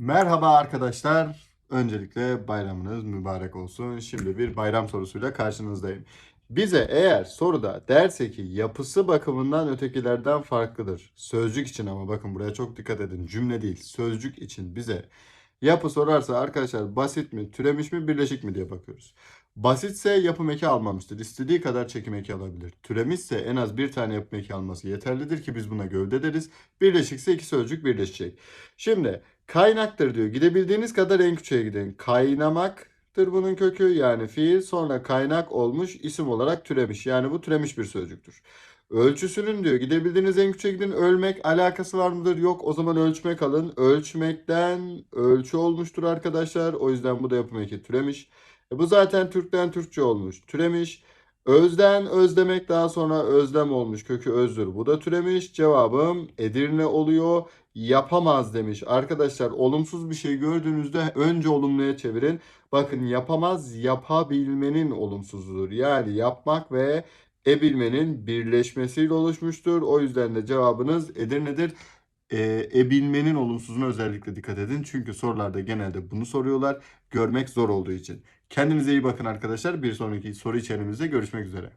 Merhaba arkadaşlar. Öncelikle bayramınız mübarek olsun. Şimdi bir bayram sorusuyla karşınızdayım. Bize eğer soruda derse ki yapısı bakımından ötekilerden farklıdır. Sözcük için ama bakın buraya çok dikkat edin. Cümle değil. Sözcük için bize yapı sorarsa arkadaşlar basit mi, türemiş mi, birleşik mi diye bakıyoruz. Basitse yapım eki almamıştır. İstediği kadar çekim eki alabilir. Türemişse en az bir tane yapım eki alması yeterlidir ki biz buna gövde deriz. Birleşikse iki sözcük birleşecek. Şimdi Kaynaktır diyor. Gidebildiğiniz kadar en küçüğe gidin. Kaynamaktır bunun kökü yani fiil sonra kaynak olmuş isim olarak türemiş. Yani bu türemiş bir sözcüktür. Ölçüsünün diyor gidebildiğiniz en küçüğe gidin. Ölmek alakası var mıdır? Yok. O zaman ölçmek alın. Ölçmekten ölçü olmuştur arkadaşlar. O yüzden bu da yapım eki türemiş. E bu zaten Türk'ten Türkçe olmuş. Türemiş. Özden özlemek daha sonra özlem olmuş. Kökü özdür. Bu da türemiş. Cevabım Edirne oluyor yapamaz demiş. Arkadaşlar olumsuz bir şey gördüğünüzde önce olumluya çevirin. Bakın yapamaz yapabilmenin olumsuzudur. Yani yapmak ve ebilmenin birleşmesiyle oluşmuştur. O yüzden de cevabınız Edirne'dir. E, ebilmenin olumsuzuna özellikle dikkat edin. Çünkü sorularda genelde bunu soruyorlar. Görmek zor olduğu için. Kendinize iyi bakın arkadaşlar. Bir sonraki soru içerimizde görüşmek üzere.